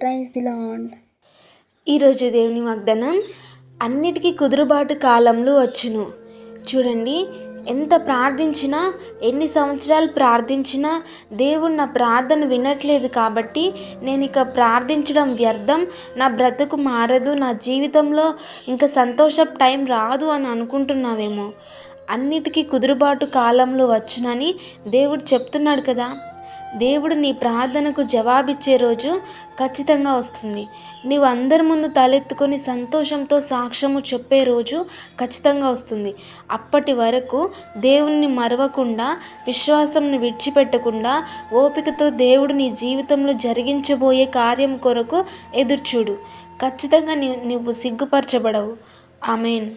Praise the land ఈరోజు దేవుని వాగ్దానం అన్నిటికీ కుదురుబాటు కాలంలో వచ్చును. చూడండి ఎంత ప్రార్థించినా ఎన్ని సంవత్సరాలు ప్రార్థించినా దేవుడు నా ప్రార్థన వినట్లేదు కాబట్టి నేను ఇక ప్రార్థించడం వ్యర్థం నా బ్రతుకు మారదు నా జీవితంలో ఇంకా సంతోష టైం రాదు అని అనుకుంటున్నావేమో. అన్నిటికీ కుదురుబాటు కాలంలో వచ్చునని దేవుడు చెప్తున్నాడు కదా. దేవుడు నీ ప్రార్థనకు జవాబిచ్చే రోజు ఖచ్చితంగా వస్తుంది. నీవు అందరి ముందు తలెత్తుకొని సంతోషంతో సాక్ష్యము చెప్పే రోజు ఖచ్చితంగా వస్తుంది. అప్పటి వరకు దేవుణ్ణి మరవకుండా విశ్వాసంను విడిచిపెట్టకుండా ఓపికతో దేవుడు నీ జీవితంలో జరిగించబోయే కార్యం కొరకు ఎదుర్చూడు. ఖచ్చితంగా నీ నువ్వు సిగ్గుపరచబడవు. ఆమెన్.